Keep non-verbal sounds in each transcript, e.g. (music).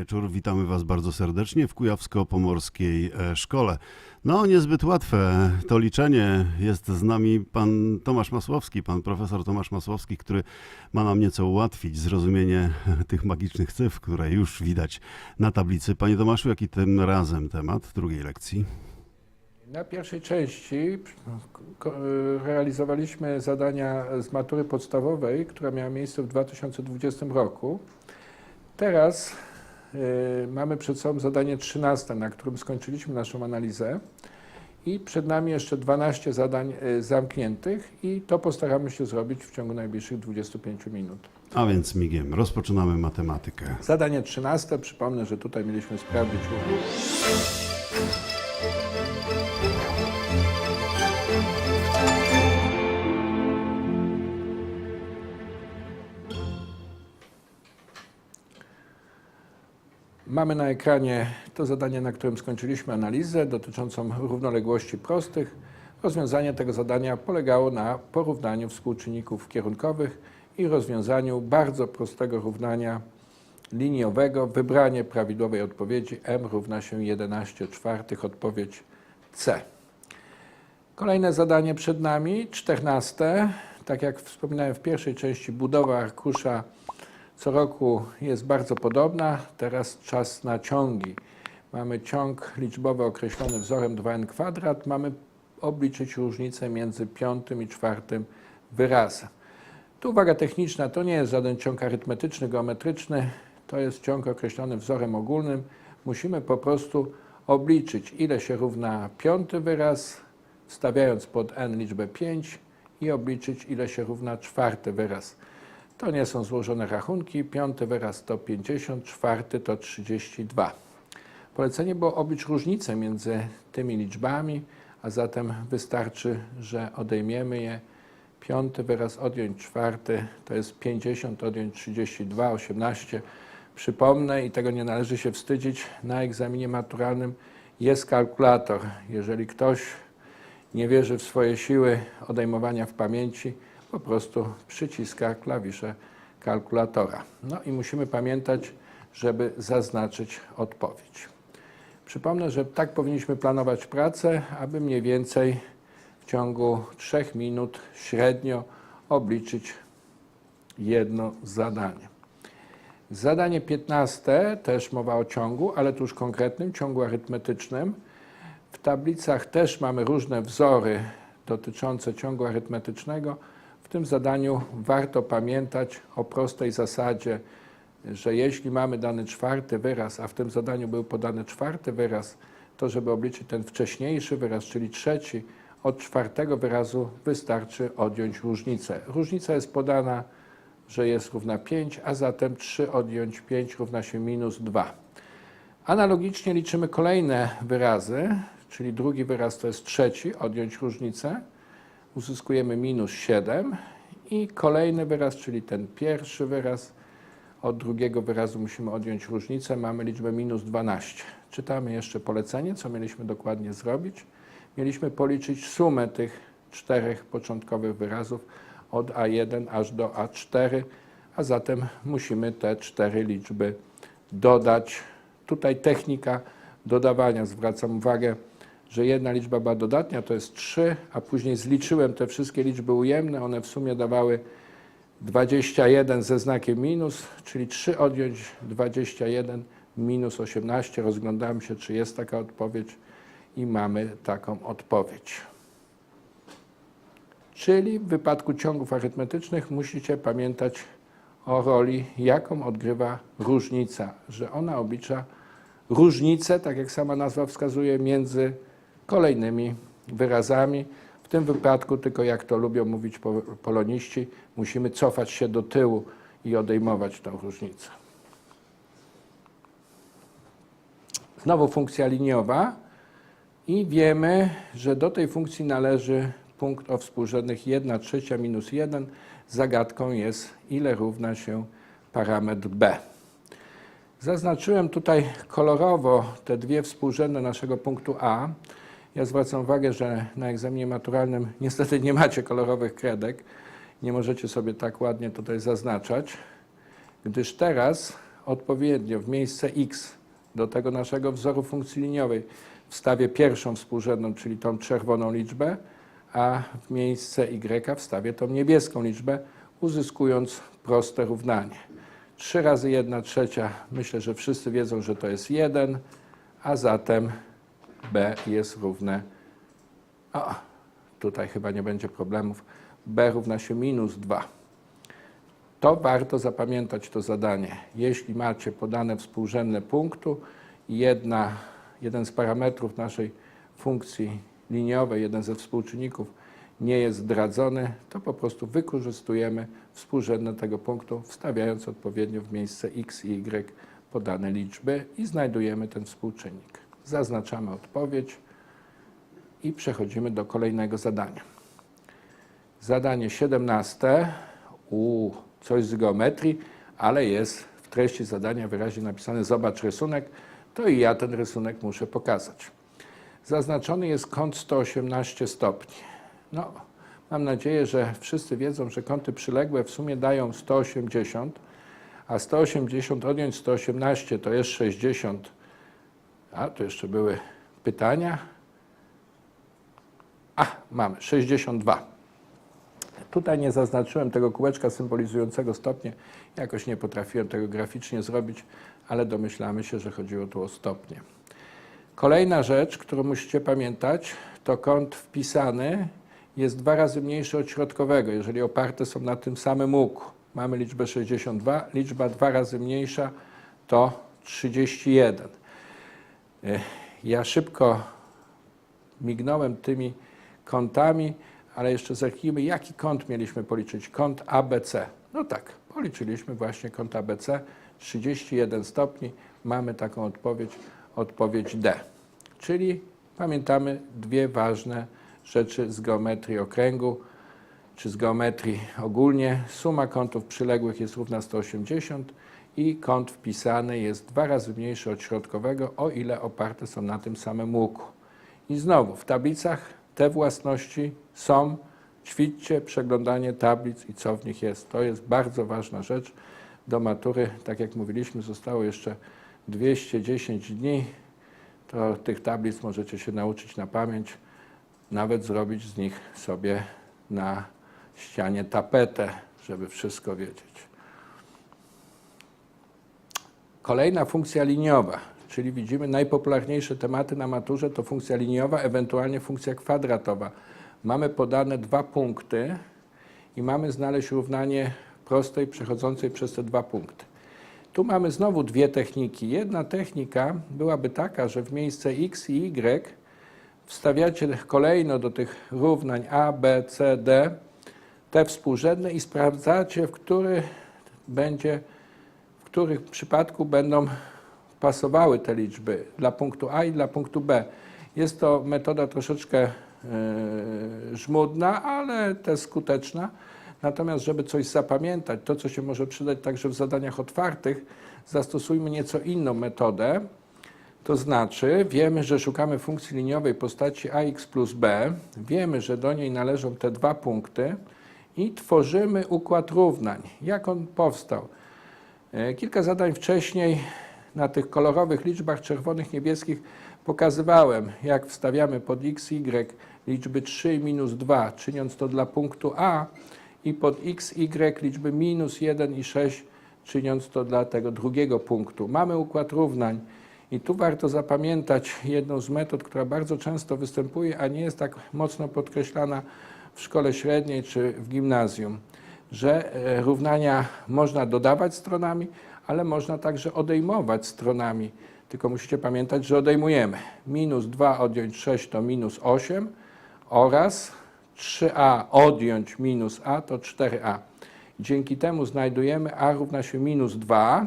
wieczór. Witamy Was bardzo serdecznie w Kujawsko-Pomorskiej e, Szkole. No, niezbyt łatwe to liczenie. Jest z nami pan Tomasz Masłowski, pan profesor Tomasz Masłowski, który ma nam nieco ułatwić zrozumienie (laughs) tych magicznych cyfr, które już widać na tablicy. Panie Tomaszu, jaki tym razem temat drugiej lekcji? Na pierwszej części ko- realizowaliśmy zadania z matury podstawowej, która miała miejsce w 2020 roku. Teraz mamy przed sobą zadanie 13, na którym skończyliśmy naszą analizę. I przed nami jeszcze 12 zadań y, zamkniętych i to postaramy się zrobić w ciągu najbliższych 25 minut. A więc migiem, rozpoczynamy matematykę. Zadanie 13, przypomnę, że tutaj mieliśmy sprawdzić również. Mamy na ekranie to zadanie, na którym skończyliśmy analizę dotyczącą równoległości prostych. Rozwiązanie tego zadania polegało na porównaniu współczynników kierunkowych i rozwiązaniu bardzo prostego równania liniowego, wybranie prawidłowej odpowiedzi m równa się 11 czwartych, odpowiedź C. Kolejne zadanie przed nami, 14. Tak jak wspominałem w pierwszej części, budowa arkusza co roku jest bardzo podobna. Teraz czas na ciągi. Mamy ciąg liczbowy określony wzorem 2n kwadrat. Mamy obliczyć różnicę między piątym i czwartym wyrazem. Tu uwaga techniczna, to nie jest żaden ciąg arytmetyczny, geometryczny, to jest ciąg określony wzorem ogólnym. Musimy po prostu obliczyć, ile się równa piąty wyraz, stawiając pod n liczbę 5 i obliczyć, ile się równa czwarty wyraz. To nie są złożone rachunki. Piąty wyraz to 50, czwarty to 32. Polecenie było oblicz różnicę między tymi liczbami, a zatem wystarczy, że odejmiemy je. Piąty wyraz odjąć czwarty to jest 50, odjąć 32, 18. Przypomnę i tego nie należy się wstydzić, na egzaminie maturalnym jest kalkulator. Jeżeli ktoś nie wierzy w swoje siły odejmowania w pamięci, po prostu przyciska klawisze kalkulatora. No i musimy pamiętać, żeby zaznaczyć odpowiedź. Przypomnę, że tak powinniśmy planować pracę, aby mniej więcej w ciągu 3 minut średnio obliczyć jedno zadanie. Zadanie 15, też mowa o ciągu, ale tu już konkretnym, ciągu arytmetycznym. W tablicach też mamy różne wzory dotyczące ciągu arytmetycznego. Tym zadaniu warto pamiętać o prostej zasadzie, że jeśli mamy dany czwarty wyraz, a w tym zadaniu był podany czwarty wyraz, to żeby obliczyć ten wcześniejszy wyraz, czyli trzeci, od czwartego wyrazu wystarczy odjąć różnicę. Różnica jest podana, że jest równa 5, a zatem 3 odjąć 5 równa się minus 2. Analogicznie liczymy kolejne wyrazy, czyli drugi wyraz to jest trzeci, odjąć różnicę, uzyskujemy minus 7 i kolejny wyraz, czyli ten pierwszy wyraz, od drugiego wyrazu musimy odjąć różnicę, mamy liczbę minus 12. Czytamy jeszcze polecenie, co mieliśmy dokładnie zrobić. Mieliśmy policzyć sumę tych czterech początkowych wyrazów od A1 aż do A4, a zatem musimy te cztery liczby dodać. Tutaj technika dodawania, zwracam uwagę, że jedna liczba była dodatnia, to jest 3, a później zliczyłem te wszystkie liczby ujemne, one w sumie dawały 21 ze znakiem minus, czyli 3 odjąć 21 minus 18. Rozglądałem się, czy jest taka odpowiedź i mamy taką odpowiedź. Czyli w wypadku ciągów arytmetycznych musicie pamiętać o roli, jaką odgrywa różnica, że ona oblicza różnicę, tak jak sama nazwa wskazuje, między kolejnymi wyrazami. W tym wypadku, tylko jak to lubią mówić po- poloniści, musimy cofać się do tyłu i odejmować tą różnicę. Znowu funkcja liniowa i wiemy, że do tej funkcji należy punkt o współrzędnych 1 trzecia minus 1. Zagadką jest, ile równa się parametr b. Zaznaczyłem tutaj kolorowo te dwie współrzędne naszego punktu A. Ja zwracam uwagę, że na egzaminie maturalnym niestety nie macie kolorowych kredek. Nie możecie sobie tak ładnie tutaj zaznaczać, gdyż teraz odpowiednio w miejsce x do tego naszego wzoru funkcji liniowej wstawię pierwszą współrzędną, czyli tą czerwoną liczbę, a w miejsce y wstawię tą niebieską liczbę, uzyskując proste równanie. 3 razy 1 trzecia, myślę, że wszyscy wiedzą, że to jest 1, a zatem b jest równe, o, tutaj chyba nie będzie problemów, b równa się minus 2. To warto zapamiętać to zadanie. Jeśli macie podane współrzędne punktu jedna, jeden z parametrów naszej funkcji liniowej, jeden ze współczynników nie jest zdradzony, to po prostu wykorzystujemy współrzędne tego punktu, wstawiając odpowiednio w miejsce x i y podane liczby i znajdujemy ten współczynnik. Zaznaczamy odpowiedź i przechodzimy do kolejnego zadania. Zadanie 17. U, coś z geometrii, ale jest w treści zadania wyraźnie napisane zobacz rysunek, to i ja ten rysunek muszę pokazać. Zaznaczony jest kąt 118 stopni. No, mam nadzieję, że wszyscy wiedzą, że kąty przyległe w sumie dają 180, a 180 odjąć 118 to jest 60. A, tu jeszcze były pytania. A, mamy 62. Tutaj nie zaznaczyłem tego kółeczka symbolizującego stopnie. Jakoś nie potrafiłem tego graficznie zrobić, ale domyślamy się, że chodziło tu o stopnie. Kolejna rzecz, którą musicie pamiętać, to kąt wpisany jest dwa razy mniejszy od środkowego, jeżeli oparte są na tym samym łuku. Mamy liczbę 62, liczba dwa razy mniejsza to 31. Eh, Ja szybko mignąłem tymi kątami, ale jeszcze zerknijmy, jaki kąt mieliśmy policzyć. Kąt ABC. No tak, policzyliśmy właśnie kąt ABC, 31 stopni. Mamy taką odpowiedź, odpowiedź D. Czyli pamiętamy dwie ważne rzeczy z geometrii okręgu, czy z geometrii ogólnie. Suma kątów przyległych jest równa 180 i kąt wpisany jest dwa razy mniejszy od środkowego, o ile oparte są na tym samym łuku. I znowu w tablicach te własności są. Ćwiczcie przeglądanie tablic i co w nich jest. To jest bardzo ważna rzecz. Do matury, tak jak mówiliśmy, zostało jeszcze 210 dni. To tych tablic możecie się nauczyć na pamięć, nawet zrobić z nich sobie na ścianie tapetę, żeby wszystko wiedzieć. Kolejna funkcja liniowa, czyli widzimy najpopularniejsze tematy na maturze to funkcja liniowa, ewentualnie funkcja kwadratowa. Mamy podane dwa punkty i mamy znaleźć równanie prostej przechodzącej przez te dwa punkty. Tu mamy znowu dwie techniki. Jedna technika byłaby taka, że w miejsce x i y wstawiacie kolejno do tych równań a, b, c, d te współrzędne i sprawdzacie, w który będzie których przypadku będą pasowały te liczby dla punktu A i dla punktu B. Jest to metoda troszeczkę e, żmudna, ale też skuteczna. Natomiast, żeby coś zapamiętać, to co się może przydać także w zadaniach otwartych, zastosujmy nieco inną metodę. To znaczy, wiemy, że szukamy funkcji liniowej postaci ax plus b, wiemy, że do niej należą te dwa punkty i tworzymy układ równań. Jak on powstał? E, Kilka zadań wcześniej na tych kolorowych liczbach czerwonych, niebieskich pokazywałem, jak wstawiamy pod x, y liczby 3 i minus 2, czyniąc to dla punktu A i pod x, y liczby minus 1 i 6, czyniąc to dla tego drugiego punktu. Mamy układ równań i tu warto zapamiętać jedną z metod, która bardzo często występuje, a nie jest tak mocno podkreślana w szkole średniej czy w gimnazjum że e, równania można dodawać stronami, ale można także odejmować stronami. Tylko musicie pamiętać, że odejmujemy. Minus 2 odjąć 6 to minus 8 oraz 3a odjąć minus a to 4a. Dzięki temu znajdujemy a równa się minus 2.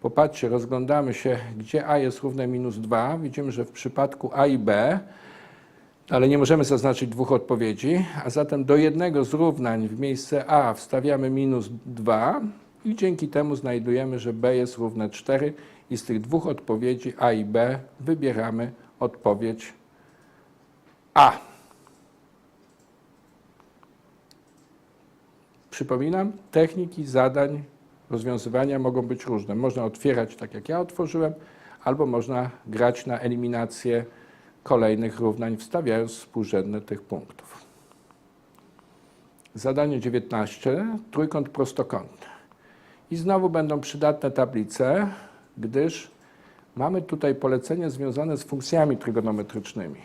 Popatrzcie, rozglądamy się, gdzie a jest równe minus 2. Widzimy, że w przypadku a i b ale nie możemy zaznaczyć dwóch odpowiedzi, a zatem do jednego z równań w miejsce a wstawiamy minus 2 i dzięki temu znajdujemy, że b jest równe 4 i z tych dwóch odpowiedzi a i b wybieramy odpowiedź a. Przypominam, techniki zadań rozwiązywania mogą być różne. Można otwierać tak jak ja otworzyłem, albo można grać na eliminację kolejnych równań, wstawiając współrzędne tych punktów. Zadanie 19. Trójkąt prostokątny. I znowu będą przydatne tablice, gdyż mamy tutaj polecenie związane z funkcjami trygonometrycznymi.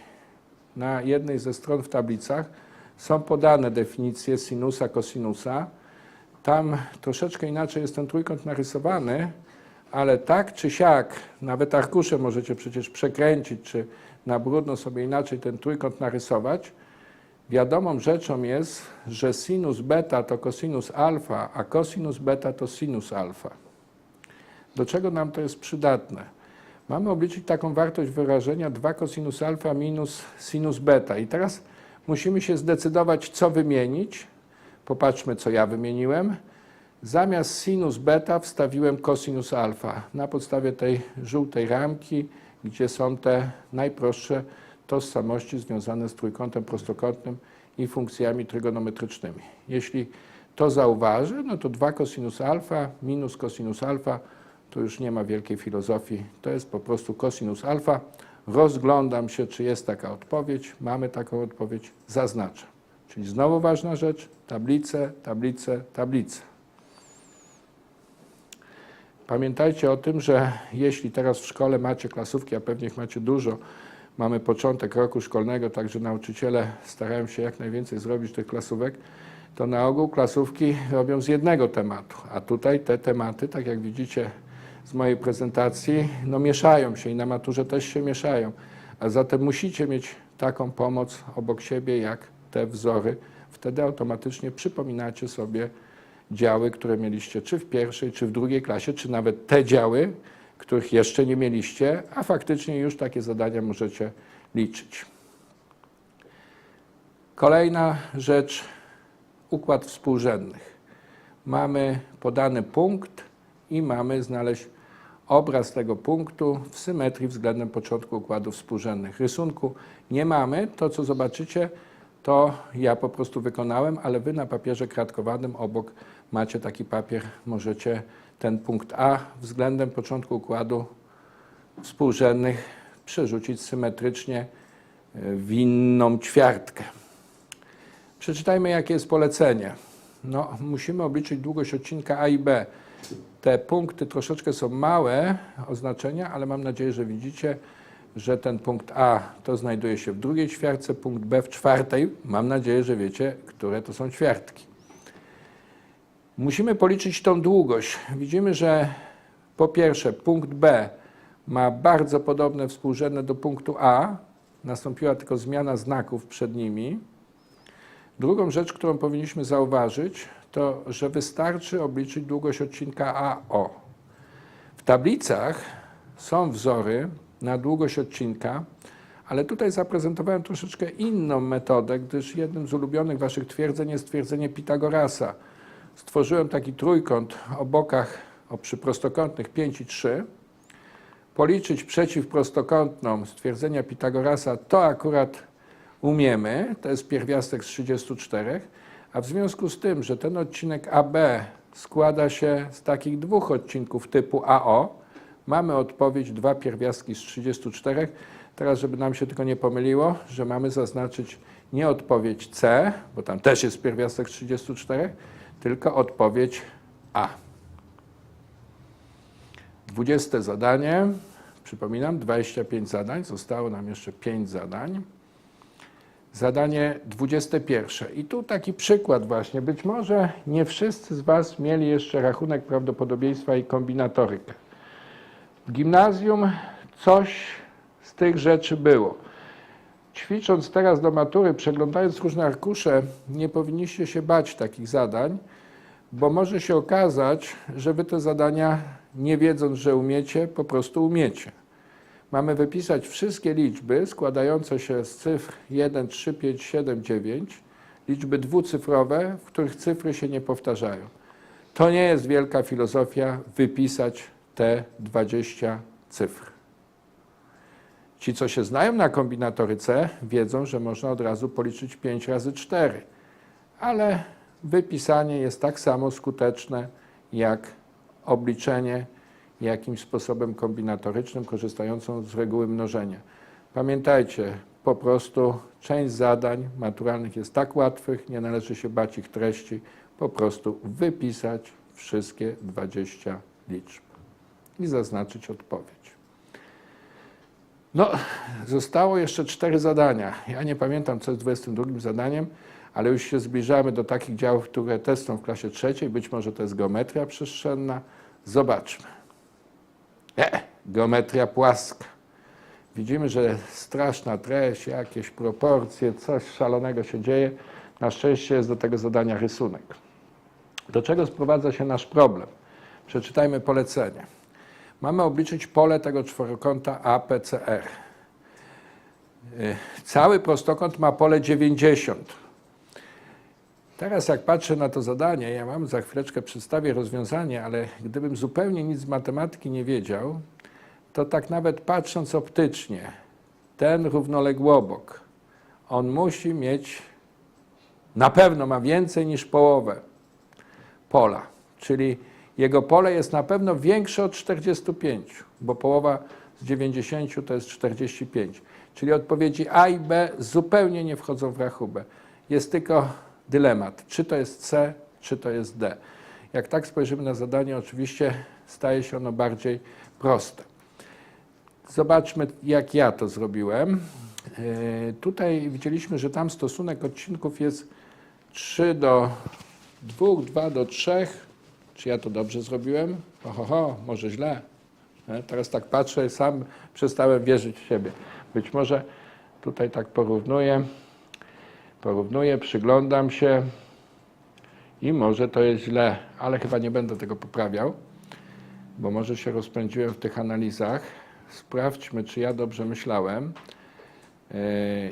Na jednej ze stron w tablicach są podane definicje sinusa, kosinusa. Tam troszeczkę inaczej jest ten trójkąt narysowany, ale tak czy siak, nawet arkusze możecie przecież przekręcić, czy na brudno sobie inaczej ten trójkąt narysować. Wiadomą rzeczą jest, że sinus beta to cosinus alfa, a cosinus beta to sinus alfa. Do czego nam to jest przydatne? Mamy obliczyć taką wartość wyrażenia 2 cosinus alfa minus sinus beta. I teraz musimy się zdecydować, co wymienić. Popatrzmy, co ja wymieniłem. Zamiast sinus beta wstawiłem cosinus alfa na podstawie tej żółtej ramki, gdzie są te najprostsze tożsamości związane z trójkątem prostokątnym i funkcjami trygonometrycznymi. Jeśli to zauważy, no to 2 cosinus alfa minus cosinus alfa to już nie ma wielkiej filozofii, to jest po prostu cosinus alfa. Rozglądam się, czy jest taka odpowiedź. Mamy taką odpowiedź, zaznaczę. Czyli znowu ważna rzecz, tablice, tablice, tablice. Pamiętajcie o tym, że jeśli teraz w szkole macie klasówki, a pewnie ich macie dużo, mamy początek roku szkolnego, także nauczyciele starają się jak najwięcej zrobić tych klasówek, to na ogół klasówki robią z jednego tematu, a tutaj te tematy, tak jak widzicie z mojej prezentacji, no mieszają się i na maturze też się mieszają, a zatem musicie mieć taką pomoc obok siebie jak te wzory. Wtedy automatycznie przypominacie sobie działy, które mieliście czy w pierwszej, czy w drugiej klasie, czy nawet te działy, których jeszcze nie mieliście, a faktycznie już takie zadania możecie liczyć. Kolejna rzecz, układ współrzędnych. Mamy podany punkt i mamy znaleźć obraz tego punktu w symetrii względem początku układów współrzędnych. Rysunku nie mamy, to co zobaczycie, to ja po prostu wykonałem, ale wy na papierze kratkowanym obok macie taki papier, możecie ten punkt A względem początku układu współrzędnych przerzucić symetrycznie e, w inną ćwiartkę. Przeczytajmy, jakie jest polecenie. No, musimy obliczyć długość odcinka A i B. Te punkty troszeczkę są małe oznaczenia, ale mam nadzieję, że widzicie, że ten punkt A to znajduje się w drugiej ćwiartce, punkt B w czwartej. Mam nadzieję, że wiecie, które to są ćwiartki. Musimy policzyć tą długość. Widzimy, że po pierwsze punkt B ma bardzo podobne współrzędne do punktu A. Nastąpiła tylko zmiana znaków przed nimi. Drugą rzecz, którą powinniśmy zauważyć, to że wystarczy obliczyć długość odcinka AO. W tablicach są wzory na długość odcinka, ale tutaj zaprezentowałem troszeczkę inną metodę, gdyż jednym z ulubionych Waszych twierdzeń jest twierdzenie Pitagorasa. Stworzyłem taki trójkąt o bokach, o przyprostokątnych 5 i 3. Policzyć przeciwprostokątną stwierdzenia Pitagorasa to akurat umiemy, to jest pierwiastek z 34, a w związku z tym, że ten odcinek AB składa się z takich dwóch odcinków typu AO, mamy odpowiedź dwa pierwiastki z 34. Teraz, żeby nam się tylko nie pomyliło, że mamy zaznaczyć nie odpowiedź C, bo tam też jest pierwiastek z 34, tylko odpowiedź A. 20 zadanie. Przypominam, 25 zadań, zostało nam jeszcze 5 zadań. Zadanie 21. I tu taki przykład właśnie. Być może nie wszyscy z Was mieli jeszcze rachunek prawdopodobieństwa i kombinatorykę. W gimnazjum coś z tych rzeczy było. Ćwicząc teraz do matury, przeglądając różne arkusze, nie powinniście się bać takich zadań, bo może się okazać, że Wy te zadania, nie wiedząc, że umiecie, po prostu umiecie. Mamy wypisać wszystkie liczby składające się z cyfr 1, 3, 5, 7, 9, liczby dwucyfrowe, w których cyfry się nie powtarzają. To nie jest wielka filozofia wypisać te 20 cyfr. Ci, co się znają na kombinatoryce, wiedzą, że można od razu policzyć 5 razy 4, ale wypisanie jest tak samo skuteczne jak obliczenie jakimś sposobem kombinatorycznym, korzystającą z reguły mnożenia. Pamiętajcie, po prostu część zadań maturalnych jest tak łatwych, nie należy się bać ich treści, po prostu wypisać wszystkie 20 liczb i zaznaczyć odpowiedź. No, zostało jeszcze cztery zadania. Ja nie pamiętam, co jest 22 zadaniem, ale już się zbliżamy do takich działów, które też są w klasie trzeciej. Być może to jest geometria przestrzenna. Zobaczmy. E, geometria płaska. Widzimy, że straszna treść, jakieś proporcje, coś szalonego się dzieje. Na szczęście jest do tego zadania rysunek. Do czego sprowadza się nasz problem? Przeczytajmy polecenie. Mamy obliczyć pole tego czworokąta APCR. Y, Cały prostokąt ma pole 90. Teraz jak patrzę na to zadanie, ja mam za chwileczkę przedstawię rozwiązanie, ale gdybym zupełnie nic z matematyki nie wiedział, to tak nawet patrząc optycznie, ten równoległobok, on musi mieć, na pewno ma więcej niż połowę pola, czyli jego pole jest na pewno większe od 45, bo połowa z 90 to jest 45. Czyli odpowiedzi A i B zupełnie nie wchodzą w rachubę. Jest tylko dylemat, czy to jest C, czy to jest D. Jak tak spojrzymy na zadanie, oczywiście staje się ono bardziej proste. Zobaczmy, jak ja to zrobiłem. Yy, Tutaj widzieliśmy, że tam stosunek odcinków jest 3 do 2, 2 do 3. Czy ja to dobrze zrobiłem? Oho, ho, może źle. E, Teraz tak patrzę sam przestałem wierzyć w siebie. Być może tutaj tak porównuję, porównuję, przyglądam się i może to jest źle, ale chyba nie będę tego poprawiał, bo może się rozpędziłem w tych analizach. Sprawdźmy, czy ja dobrze myślałem. Yy,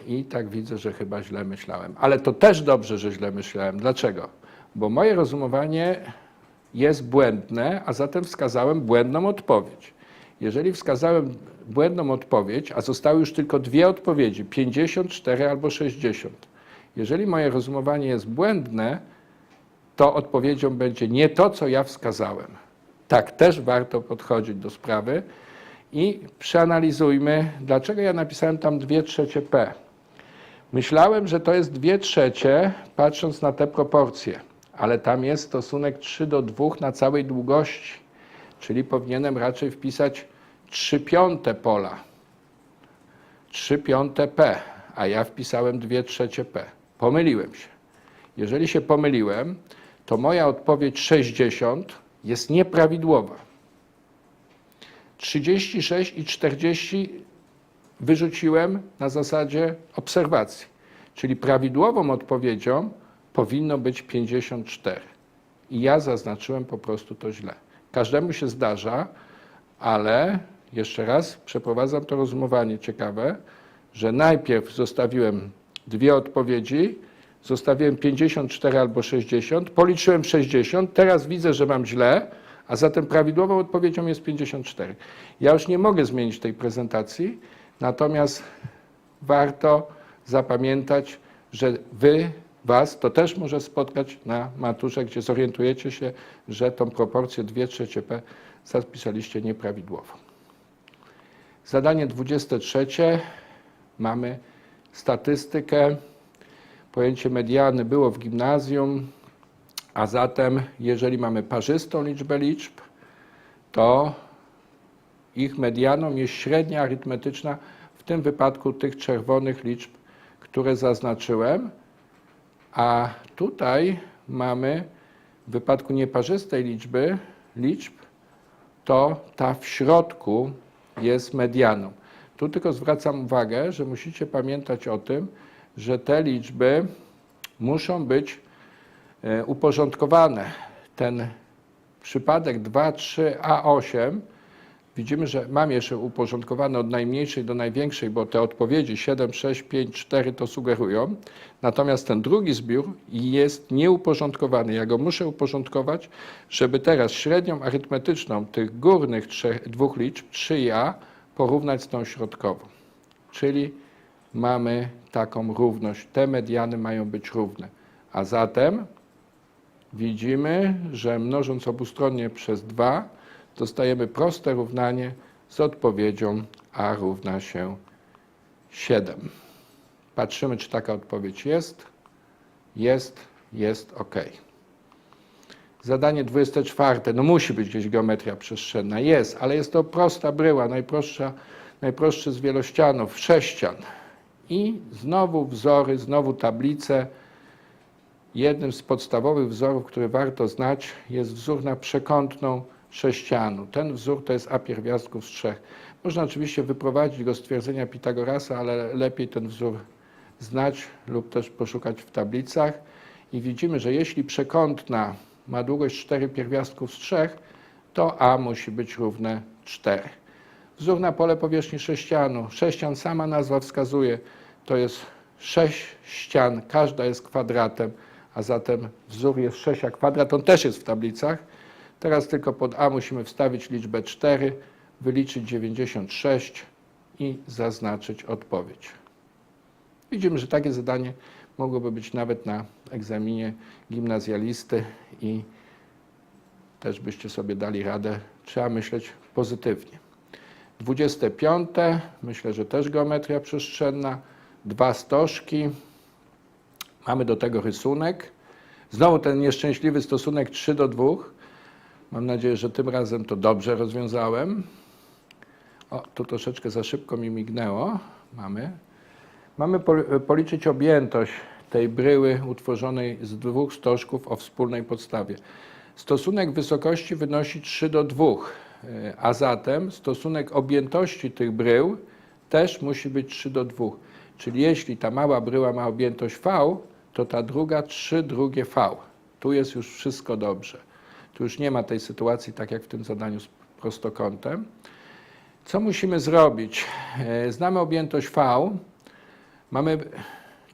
I tak widzę, że chyba źle myślałem. Ale to też dobrze, że źle myślałem. Dlaczego? Bo moje rozumowanie jest błędne, a zatem wskazałem błędną odpowiedź. Jeżeli wskazałem błędną odpowiedź, a zostały już tylko dwie odpowiedzi 54 albo 60. Jeżeli moje rozumowanie jest błędne, to odpowiedzią będzie nie to, co ja wskazałem. Tak też warto podchodzić do sprawy i przeanalizujmy, dlaczego ja napisałem tam 2 trzecie P. Myślałem, że to jest 2 trzecie, patrząc na te proporcje, ale tam jest stosunek 3 do 2 na całej długości, czyli powinienem raczej wpisać 3 piąte pola. 3 piąte P, a ja wpisałem 2 trzecie P. Pomyliłem się. Jeżeli się pomyliłem, to moja odpowiedź 60 jest nieprawidłowa. 36 i 40 wyrzuciłem na zasadzie obserwacji. Czyli prawidłową odpowiedzią powinno być 54. I ja zaznaczyłem po prostu to źle. Każdemu się zdarza, ale jeszcze raz przeprowadzam to rozumowanie ciekawe, że najpierw zostawiłem dwie odpowiedzi, zostawiłem 54 albo 60, policzyłem 60, teraz widzę, że mam źle, a zatem prawidłową odpowiedzią jest 54. Ja już nie mogę zmienić tej prezentacji, natomiast warto zapamiętać, że wy, was to też może spotkać na maturze, gdzie zorientujecie się, że tą proporcję 2 trzecie P zapisaliście nieprawidłowo. Zadanie 23. Mamy statystykę. Pojęcie mediany było w gimnazjum, a zatem jeżeli mamy parzystą liczbę liczb, to ich medianą jest średnia arytmetyczna, w tym wypadku tych czerwonych liczb, które zaznaczyłem, a tutaj mamy w wypadku nieparzystej liczby, liczb, to ta w środku jest medianą. Tu tylko zwracam uwagę, że musicie pamiętać o tym, że te liczby muszą być e, uporządkowane. Ten przypadek 2, 3, A8 widzimy, że mam jeszcze uporządkowane od najmniejszej do największej, bo te odpowiedzi 7, 6, 5, 4 to sugerują. Natomiast ten drugi zbiór jest nieuporządkowany. Ja go muszę uporządkować, żeby teraz średnią arytmetyczną tych górnych trzech, dwóch liczb, 3 i A, porównać z tą środkową. Czyli mamy taką równość. Te mediany mają być równe. A zatem widzimy, że mnożąc obustronnie przez 2 dostajemy proste równanie z odpowiedzią a równa się 7. Patrzymy, czy taka odpowiedź jest. Jest, jest ok. Zadanie 24. No musi być gdzieś geometria przestrzenna. Jest, ale jest to prosta bryła, najprostsza, najprostszy z wielościanów, sześcian. I znowu wzory, znowu tablice. Jednym z podstawowych wzorów, który warto znać, jest wzór na przekątną sześcianu. Ten wzór to jest a pierwiastków z trzech. Można oczywiście wyprowadzić go z twierdzenia Pitagorasa, ale lepiej ten wzór znać lub też poszukać w tablicach. I widzimy, że jeśli przekątna ma długość 4 pierwiastków z 3, to a musi być równe 4. Wzór na pole powierzchni sześcianu. Sześcian sama nazwa wskazuje, to jest 6 ścian, każda jest kwadratem, a zatem wzór jest 6, a kwadrat on też jest w tablicach. Teraz tylko pod a musimy wstawić liczbę 4, wyliczyć 96 i zaznaczyć odpowiedź. Widzimy, że takie zadanie mogłoby być nawet na egzaminie gimnazjalisty i też byście sobie dali radę. Trzeba myśleć pozytywnie. 25. Myślę, że też geometria przestrzenna. Dwa stożki. Mamy do tego rysunek. Znowu ten nieszczęśliwy stosunek 3 do 2. Mam nadzieję, że tym razem to dobrze rozwiązałem. O, tu troszeczkę za szybko mi mignęło. Mamy. Mamy pol- policzyć objętość tej bryły utworzonej z dwóch stożków o wspólnej podstawie. Stosunek wysokości wynosi 3 do 2, e, a zatem stosunek objętości tych brył też musi być 3 do 2. Czyli jeśli ta mała bryła ma objętość V, to ta druga 3 drugie V. Tu jest już wszystko dobrze. Tu już nie ma tej sytuacji, tak jak w tym zadaniu z prostokątem. Co musimy zrobić? E, Znamy objętość V. Mamy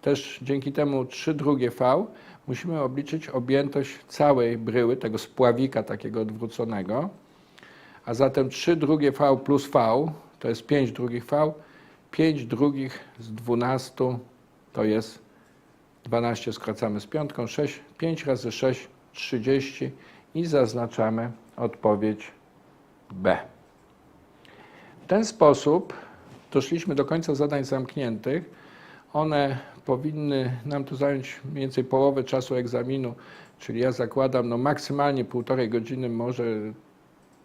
też dzięki temu 3 drugie V. Musimy obliczyć objętość całej bryły, tego spławika takiego odwróconego. A zatem 3 drugie V plus V to jest 5 drugich V. 5 drugich z 12 to jest 12 skracamy z piątką, 6, 5 razy 6, 30 i zaznaczamy odpowiedź B. W ten sposób doszliśmy do końca zadań zamkniętych. One powinny nam tu zająć mniej więcej połowę czasu egzaminu, czyli ja zakładam no maksymalnie półtorej godziny, może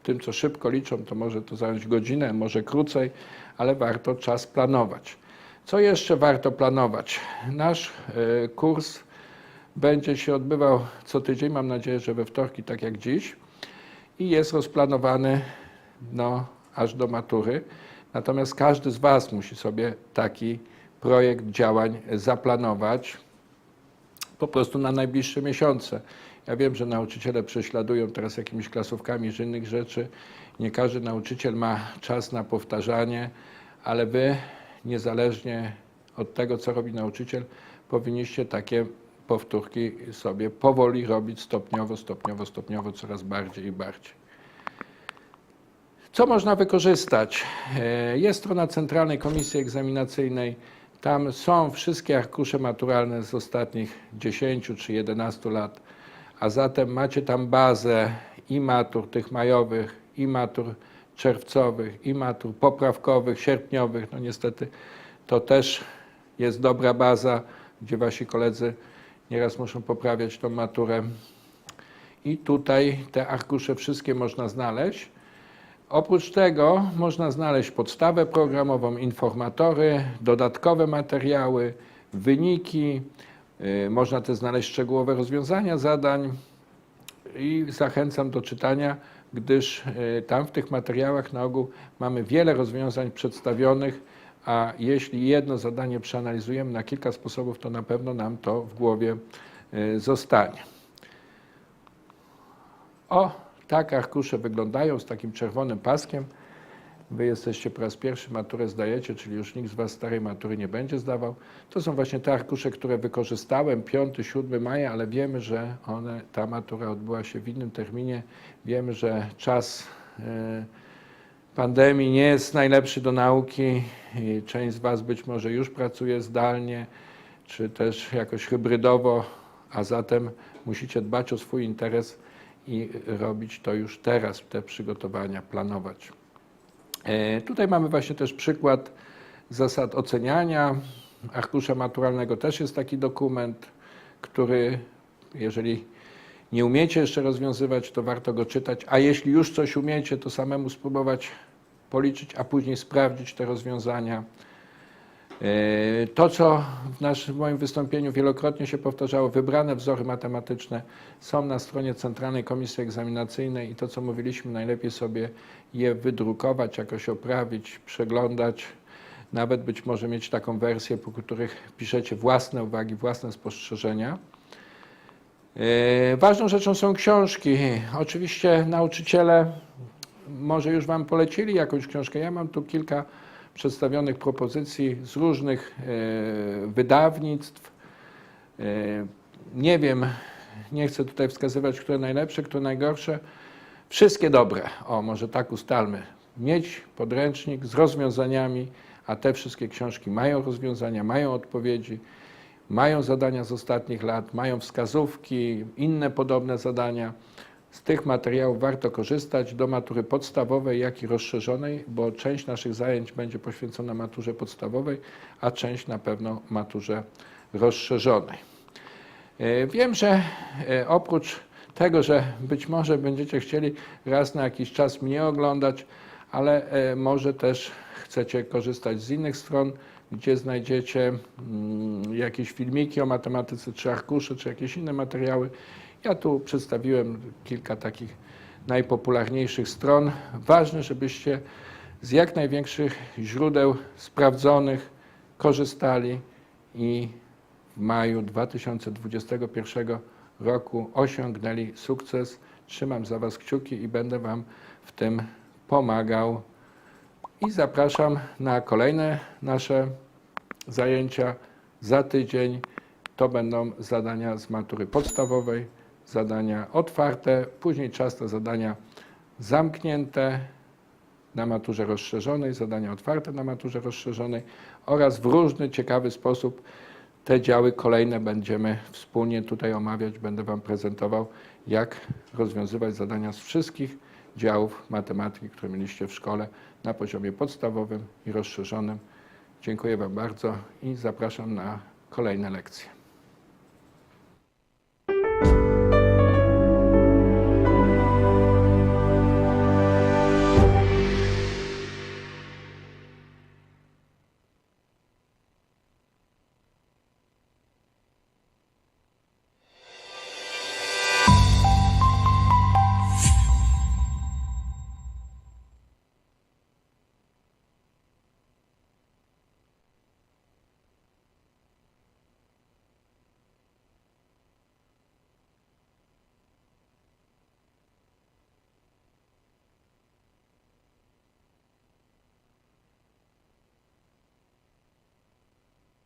tym, co szybko liczą, to może to zająć godzinę, może krócej, ale warto czas planować. Co jeszcze warto planować? Nasz e, kurs będzie się odbywał co tydzień, mam nadzieję, że we wtorki, tak jak dziś, i jest rozplanowany no, aż do matury. Natomiast każdy z Was musi sobie taki projekt działań zaplanować po prostu na najbliższe miesiące. Ja wiem, że nauczyciele prześladują teraz jakimiś klasówkami z innych rzeczy. Nie każdy nauczyciel ma czas na powtarzanie, ale Wy, niezależnie od tego, co robi nauczyciel, powinniście takie powtórki sobie powoli robić stopniowo, stopniowo, stopniowo, coraz bardziej i bardziej. Co można wykorzystać? E, Jest strona Centralnej Komisji Egzaminacyjnej. Tam są wszystkie arkusze maturalne z ostatnich 10 czy 11 lat, a zatem macie tam bazę i matur tych majowych, i matur czerwcowych, i matur poprawkowych, sierpniowych. No niestety to też jest dobra baza, gdzie wasi koledzy nieraz muszą poprawiać tą maturę. I tutaj te arkusze wszystkie można znaleźć. Oprócz tego można znaleźć podstawę programową, informatory, dodatkowe materiały, wyniki. y, Można też znaleźć szczegółowe rozwiązania zadań i zachęcam do czytania, gdyż y, tam w tych materiałach na ogół mamy wiele rozwiązań przedstawionych, a jeśli jedno zadanie przeanalizujemy na kilka sposobów, to na pewno nam to w głowie y, zostanie. O, tak arkusze wyglądają z takim czerwonym paskiem. Wy jesteście po raz pierwszy, maturę zdajecie, czyli już nikt z Was starej matury nie będzie zdawał. To są właśnie te arkusze, które wykorzystałem, 5-7 maja, ale wiemy, że one, ta matura odbyła się w innym terminie. Wiemy, że czas e, pandemii nie jest najlepszy do nauki część z Was być może już pracuje zdalnie, czy też jakoś hybrydowo, a zatem musicie dbać o swój interes i robić to już teraz, te przygotowania, planować. E, Tutaj mamy właśnie też przykład zasad oceniania. Arkusza maturalnego też jest taki dokument, który jeżeli nie umiecie jeszcze rozwiązywać, to warto go czytać, a jeśli już coś umiecie, to samemu spróbować policzyć, a później sprawdzić te rozwiązania. E, To, co w, naszym, moim wystąpieniu wielokrotnie się powtarzało, wybrane wzory matematyczne są na stronie Centralnej Komisji Egzaminacyjnej i to, co mówiliśmy, najlepiej sobie je wydrukować, jakoś oprawić, przeglądać, nawet być może mieć taką wersję, po których piszecie własne uwagi, własne spostrzeżenia. E, Ważną rzeczą są książki. Oczywiście nauczyciele może już Wam polecili jakąś książkę. Ja mam tu kilka przedstawionych propozycji z różnych e, wydawnictw. E, Nie wiem, nie chcę tutaj wskazywać, które najlepsze, które najgorsze. Wszystkie dobre. O, może tak ustalmy. Mieć podręcznik z rozwiązaniami, a te wszystkie książki mają rozwiązania, mają odpowiedzi, mają zadania z ostatnich lat, mają wskazówki, inne podobne zadania. Z tych materiałów warto korzystać do matury podstawowej, jak i rozszerzonej, bo część naszych zajęć będzie poświęcona maturze podstawowej, a część na pewno maturze rozszerzonej. E, Wiem, że e, oprócz tego, że być może będziecie chcieli raz na jakiś czas mnie oglądać, ale e, może też chcecie korzystać z innych stron, gdzie znajdziecie mm, jakieś filmiki o matematyce, czy arkusze, czy jakieś inne materiały. Ja tu przedstawiłem kilka takich najpopularniejszych stron. Ważne, żebyście z jak największych źródeł sprawdzonych korzystali i w maju 2021 roku osiągnęli sukces. Trzymam za Was kciuki i będę Wam w tym pomagał. I zapraszam na kolejne nasze zajęcia za tydzień. To będą zadania z matury podstawowej, zadania otwarte, później czas na zadania zamknięte na maturze rozszerzonej, zadania otwarte na maturze rozszerzonej oraz w różny ciekawy sposób te działy kolejne będziemy wspólnie tutaj omawiać. Będę Wam prezentował, jak rozwiązywać zadania z wszystkich działów matematyki, które mieliście w szkole na poziomie podstawowym i rozszerzonym. Dziękuję Wam bardzo i zapraszam na kolejne lekcje.